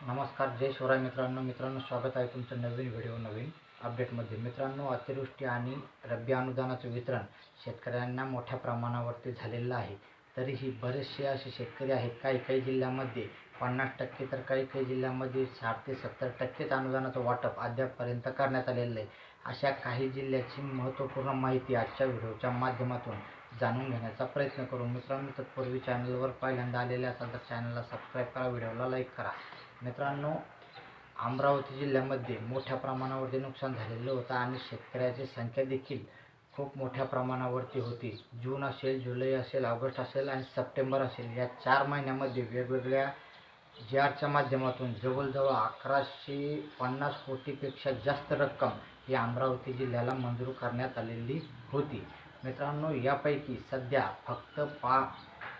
नमस्कार जय शिवराय मित्रांनो. मित्रांनो स्वागत आहे तुमचं नवीन व्हिडिओ नवीन अपडेटमध्ये. मित्रांनो अतिवृष्टी आणि रब्बी अनुदानाचं वितरण शेतकऱ्यांना मोठ्या प्रमाणावरती झालेलं आहे. तरीही बरेचसे असे शेतकरी आहेत काही काही जिल्ह्यामध्ये पन्नास टक्के तर काही काही जिल्ह्यामध्ये साठ ते सत्तर टक्केच अनुदानाचं वाटप अद्यापपर्यंत करण्यात आलेलं आहे. अशा काही जिल्ह्याची महत्त्वपूर्ण माहिती आजच्या व्हिडिओच्या माध्यमातून जाणून घेण्याचा प्रयत्न करू मित्रांनो तत्पूर्वी चॅनलवर पहिल्यांदा आलेले असाल तर चॅनलला सबस्क्राईब करा व्हिडिओला लाईक करा. मित्रांनो अमरावती जिल्ह्यामध्ये मोठ्या प्रमाणावरती नुकसान झालेलं होतं आणि शेतकऱ्याची संख्या देखील खूप मोठ्या प्रमाणावरती होती. जून असेल जुलै असेल ऑगस्ट असेल आणि सप्टेंबर असेल या चार महिन्यामध्ये वेगवेगळ्या जी आरच्या माध्यमातून जवळजवळ अकराशे पन्नास कोटीपेक्षा जास्त रक्कम ही अमरावती जिल्ह्याला मंजूर करण्यात आलेली होती. मित्रांनो यापैकी सध्या फक्त पा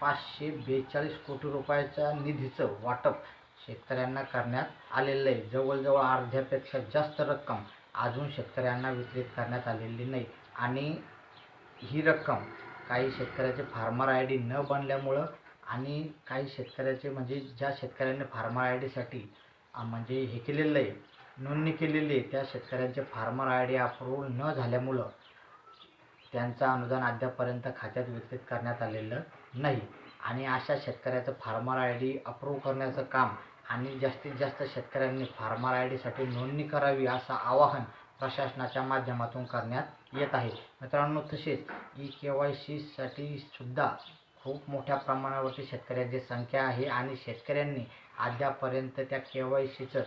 पाचशे बेचाळीस कोटी रुपयाच्या निधीचं वाटप शेतकऱ्यांना करण्यात आलेलं आहे. जवळजवळ अर्ध्यापेक्षा जास्त रक्कम अजून शेतकऱ्यांना वितरित करण्यात आलेली नाही. आणि ही रक्कम काही शेतकऱ्याचे फार्मर आय डी न बनल्यामुळं आणि काही शेतकऱ्याचे म्हणजे ज्या शेतकऱ्यांनी फार्मर आय डीसाठी म्हणजे हे केलेलं आहे नोंदणी केलेली आहे त्या शेतकऱ्यांचे फार्मर आय डी अप्रूव्ह न झाल्यामुळं त्यांचं अनुदान अद्यापर्यंत खात्यात वितरित करण्यात आलेलं नाही. आणि अशा शेतकऱ्याचं फार्मर आय डी अप्रूव्ह करण्याचं काम आणि जास्तीत जास्त शेतकऱ्यांनी फार्मर आय डीसाठी नोंदणी करावी असं आवाहन प्रशासनाच्या माध्यमातून करण्यात येत आहे. मित्रांनो तसेच ई के वाय सीसाठी सुद्धा खूप मोठ्या प्रमाणावरती शेतकऱ्यांची संख्या आहे आणि शेतकऱ्यांनी अद्यापर्यंत त्या के वाय सीचं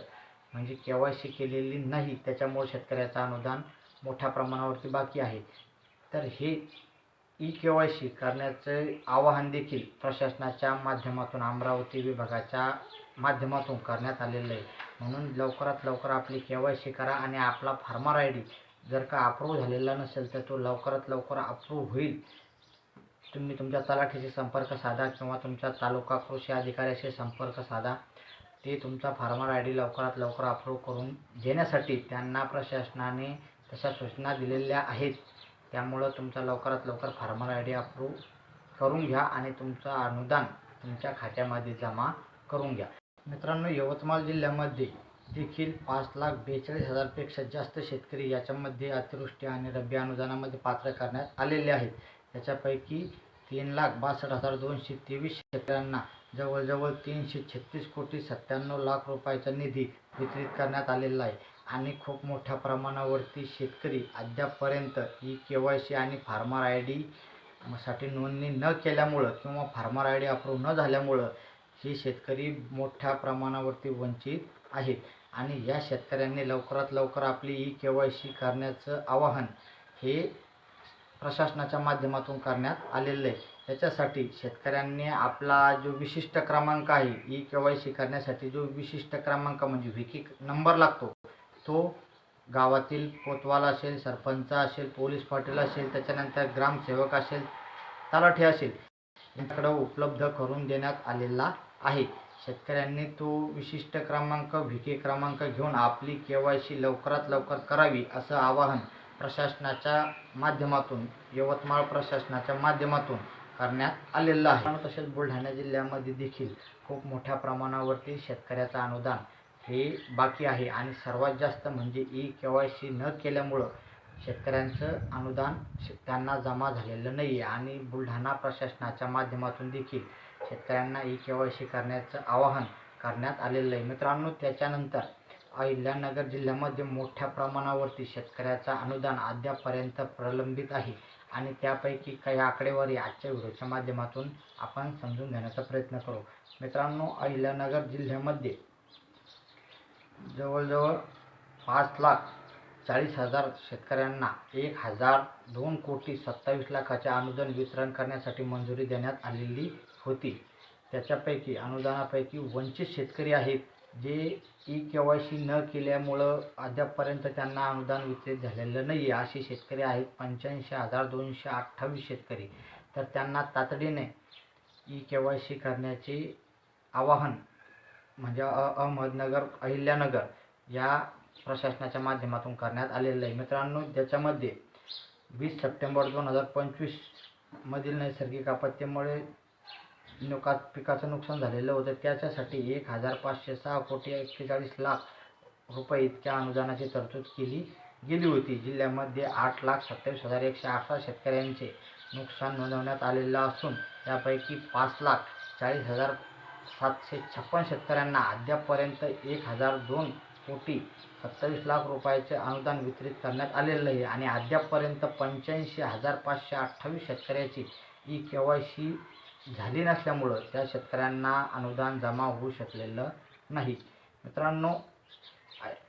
म्हणजे के वाय सी केलेली नाही त्याच्यामुळे शेतकऱ्याचं अनुदान मोठ्या प्रमाणावरती बाकी आहे. तर हे ई के वाय सी करण्याचं आवाहन देखील प्रशासनाच्या माध्यमातून अमरावती विभागाच्या माध्यमातून करण्यात आलेलं आहे. म्हणून लवकरात लवकर आपली के वाय सी करा आणि आपला फार्मर आय डी जर का अप्रूव्ह झालेला नसेल तर तो लवकरात लवकर अप्रूव्ह होईल. तुम्ही तुमच्या तलाठीशी संपर्क साधा किंवा तुमच्या तालुका कृषी अधिकाऱ्याशी संपर्क साधा. ते तुमचा फार्मर आय डी लवकरात लवकर अप्रूव्ह करून देण्यासाठी त्यांना प्रशासनाने तशा सूचना दिलेल्या आहेत. त्यामुळं तुमचा लवकरात लवकर फार्मर आय डी अप्रूव्ह करून घ्या आणि तुमचं अनुदान तुमच्या खात्यामध्ये जमा करून घ्या. मित्रांनो यवतमाळ जिल्ह्यामध्ये देखील पाच लाख बेचाळीस हजारपेक्षा जास्त शेतकरी याच्यामध्ये अतिवृष्टी आणि रब्बी अनुदानामध्ये पात्र करण्यात आलेले आहेत. त्याच्यापैकी तीन लाख बासष्ट हजार दोनशे तेवीस शेतकऱ्यांना जवळजवळ तीनशे छत्तीस कोटी सत्त्याण्णव लाख रुपयाचा निधी वितरित करण्यात आलेला आहे. आणि खूप मोठ्या प्रमाणावरती शेतकरी अद्यापपर्यंत ई के वाय सी आणि फार्मर आय डी साठी नोंदणी न केल्यामुळं किंवा फार्मर आय डी अप्रूव्ह न झाल्यामुळं हे शेतकरी मोठ्या प्रमाणावरती वंचित आहेत. आणि या शेतकऱ्यांनी लवकरात लवकर आपली ई के वाय सी करण्याचं आवाहन हे प्रशासनाच्या माध्यमातून करण्यात आलेलं आहे. त्याच्यासाठी शेतकऱ्यांनी आपला जो विशिष्ट क्रमांक आहे ई के वाय सी करण्यासाठी जो विशिष्ट क्रमांक म्हणजे व्हिकी नंबर लागतो तो गावातील कोतवाल असेल सरपंच असेल पोलीस पाटील असेल त्याच्यानंतर ग्रामसेवक असेल तलाठी असेल यांच्याकडं उपलब्ध करून देण्यात आलेला आहे. शेतकऱ्यांनी तो विशिष्ट क्रमांक भिके क्रमांक घेऊन आपली के वाय सी लवकरात लवकर करावी असं आवाहन प्रशासनाच्या माध्यमातून यवतमाळ प्रशासनाच्या माध्यमातून करण्यात आलेलं आहे. तसेच बुलढाणा जिल्ह्यामध्ये देखील खूप मोठ्या प्रमाणावरती शेतकऱ्याचं अनुदान हे बाकी आहे. आणि सर्वात जास्त म्हणजे ई के वाय सी न केल्यामुळं शेतकऱ्यांचं अनुदान त्यांना जमा झालेलं नाही आहे आणि बुलढाणा प्रशासनाच्या माध्यमातून देखील शेतकऱ्यांना ई के वाय सी करण्याचं आवाहन करण्यात आलेलं आहे. मित्रांनो त्याच्यानंतर अहिल्यानगर जिल्ह्यामध्ये मोठ्या प्रमाणावरती शेतकऱ्याचा अनुदान अद्यापर्यंत प्रलंबित आहे आणि त्यापैकी काही आकडेवारी आजच्या व्हिडिओच्या माध्यमातून आपण समजून घेण्याचा प्रयत्न करू. मित्रांनो अहिल्यानगर जिल्ह्यामध्ये जवळजवळ पाच लाख चाळीस हजार शेतकऱ्यांना एक हजार दोन कोटी सत्तावीस लाखाचे अनुदान वितरण करण्यासाठी मंजुरी देण्यात आलेली होती. त्याच्यापैकी अनुदानापैकी वंचित शेतकरी आहेत जे ई के वाय सी न केल्यामुळं अद्यापपर्यंत त्यांना अनुदान वितरित झालेलं नाही आहे असे शेतकरी आहेत पंच्याऐंशी हजार दोनशे अठ्ठावीस शेतकरी. तर त्यांना तातडीने ई के वाय सी करण्याचे आवाहन म्हणजे अहमदनगर अहिल्यानगर या प्रशासनाच्या माध्यमातून करण्यात आलेलं आहे. मित्रांनो त्याच्यामध्ये वीस सप्टेंबर दोन हजार पंचवीसमधील नैसर्गिक आपत्तीमुळे नुका पिकाचं नुकसान झालेलं होतं. त्याच्यासाठी एक हजार पाचशे सहा कोटी एक्केचाळीस लाख रुपये इतक्या अनुदानाची तरतूद केली गेली होती. जिल्ह्यामध्ये आठ लाख सत्तावीस हजार एकशे अठरा शेतकऱ्यांचे नुकसान नोंदवण्यात आलेलं असून त्यापैकी पाच लाख चाळीस हजार सातशे छप्पन शेतकऱ्यांना अद्यापपर्यंत एक हजार दोन कोटी सत्तावीस लाख रुपयाचे अनुदान वितरित करण्यात आलेलं आहे. आणि अद्यापपर्यंत पंच्याऐंशी हजार पाचशे अठ्ठावीस शेतकऱ्याची ई के वाय सी झाली नसल्यामुळं त्या शेतकऱ्यांना अनुदान जमा होऊ शकलेलं नाही. मित्रांनो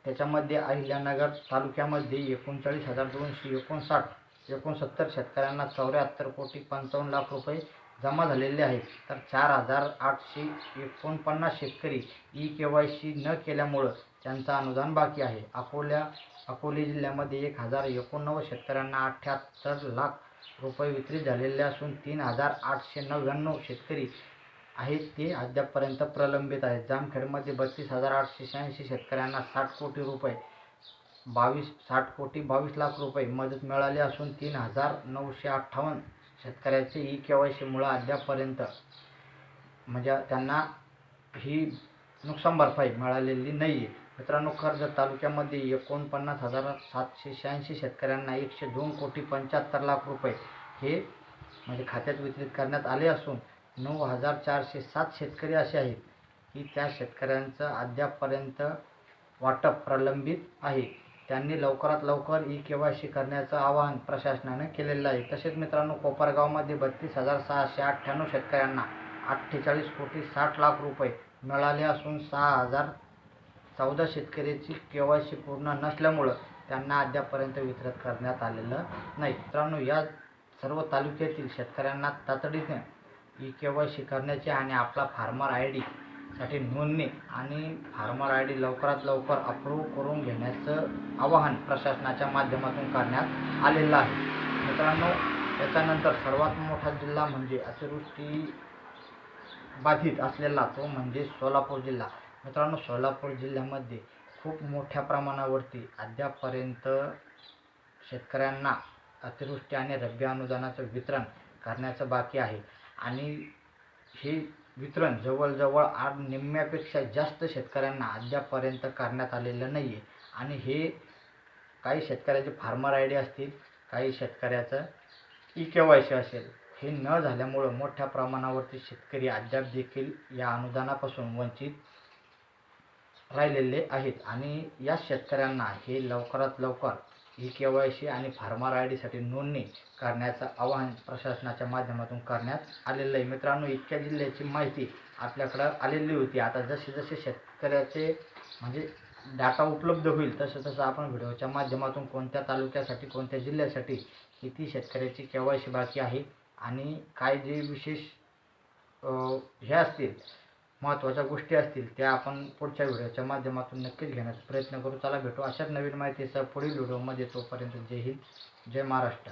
त्याच्यामध्ये अहिल्यानगर तालुक्यामध्ये एकोणचाळीस हजार दोनशे एकोणसाठ एकोणसत्तर शेतकऱ्यांना चौऱ्याहत्तर कोटी पंचावन्न लाख रुपये जमा झालेले आहेत. तर चार हजार आठशे एकोणपन्नास शेतकरी ई के वाय सी न केल्यामुळं त्यांचं अनुदान बाकी आहे. अकोल्या अकोले जिल्ह्यामध्ये एक हजार एकोणनव्वद शेतकऱ्यांना अठ्ठ्याहत्तर लाख रुपये वितरित झालेले असून तीन हजार आठशे नव्याण्णव शेतकरी आहेत ते अद्यापपर्यंत प्रलंबित आहेत. जामखेडमध्ये बत्तीस हजार आठशे शहाऐंशी शेतकऱ्यांना साठ कोटी रुपये बावीस साठ कोटी बावीस लाख रुपये मदत मिळाली असून तीन हजार नऊशे अठ्ठावन्न शेतकऱ्याचे ई के वाय सीमुळं अद्यापपर्यंत म्हणजे त्यांना ही नुकसान भरपाई मिळालेली नाही आहे मित्रांनो कर्जत तालुक्यामध्ये एकोणपन्नास हजार सातशे शहाऐंशी शेतकऱ्यांना एकशे दोन कोटी पंच्याहत्तर लाख रुपये हे म्हणजे खात्यात वितरित करण्यात आले असून नऊ हजार चारशे सात शेतकरी असे आहेत. की त्या शेतकऱ्यांचं अद्यापपर्यंत वाटप प्रलंबित आहे. त्यांनी लवकरात लवकर ई के वाय सी करण्याचं आवाहन प्रशासनाने केलेलं आहे. तसेच मित्रांनो कोपरगावमध्ये बत्तीस हजार सहाशे अठ्ठ्याण्णव शेतकऱ्यांना अठ्ठेचाळीस कोटी साठ लाख रुपये मिळाले असून सहा हजार चौदा शेतकऱ्याची के वाय सी पूर्ण नसल्यामुळं त्यांना अद्यापर्यंत वितरित करण्यात आलेलं नाही. मित्रांनो या सर्व तालुक्यातील शेतकऱ्यांना तातडीने ई के वाय सी करण्याची आणि आपला फार्मर आय डी साठी नोंदणी आणि फार्मर आय डी लवकरात लवकर अप्रूव्ह करून घेण्याचं आवाहन प्रशासनाच्या माध्यमातून करण्यात आलेलं आहे. मित्रांनो त्याच्यानंतर सर्वात मोठा जिल्हा म्हणजे अतिवृष्टी बाधित असलेला तो म्हणजे सोलापूर जिल्हा. मित्रांनो सोलापूर जिल्ह्यामध्ये खूप मोठ्या प्रमाणावरती अद्यापपर्यंत शेतकऱ्यांना अतिवृष्टी आणि रब्बी अनुदानाचं वितरण करण्याचं बाकी आहे. आणि हे वितरण जवळजवळ आठ निम्म्यापेक्षा जास्त शेतकऱ्यांना अद्यापपर्यंत करण्यात आलेलं नाही आहे आणि हे काही शेतकऱ्याचे फार्मर आय डी असतील काही शेतकऱ्याचं ई के वाय सी असेल हे न झाल्यामुळं मोठ्या प्रमाणावरती शेतकरी अद्याप देखील या अनुदानापासून वंचित राहिलेले आहेत. आणि या शेतकऱ्यांना हे लवकरात लवकर ई के वाय सी आणि फार्मर आय डीसाठी नोंदणी करण्याचं आवाहन प्रशासनाच्या माध्यमातून करण्यात आलेलं आहे. मित्रांनो इतक्या जिल्ह्याची माहिती आपल्याकडं आलेली होती. आता जसे जसे शेतकऱ्याचे म्हणजे डाटा उपलब्ध होईल तसं तसं आपण व्हिडिओच्या माध्यमातून कोणत्या तालुक्यासाठी कोणत्या जिल्ह्यासाठी किती शेतकऱ्याची के वाय सी बाकी आहे आणि काय जे विशेष हे असतील महत्त्वाच्या गोष्टी असतील त्या आपण पुढच्या व्हिडिओच्या माध्यमातून नक्कीच घेण्याचा प्रयत्न करू. चला भेटू अशाच नवीन माहितीसह पुढील व्हिडिओमध्ये तोपर्यंत जय हिंद जय महाराष्ट्र.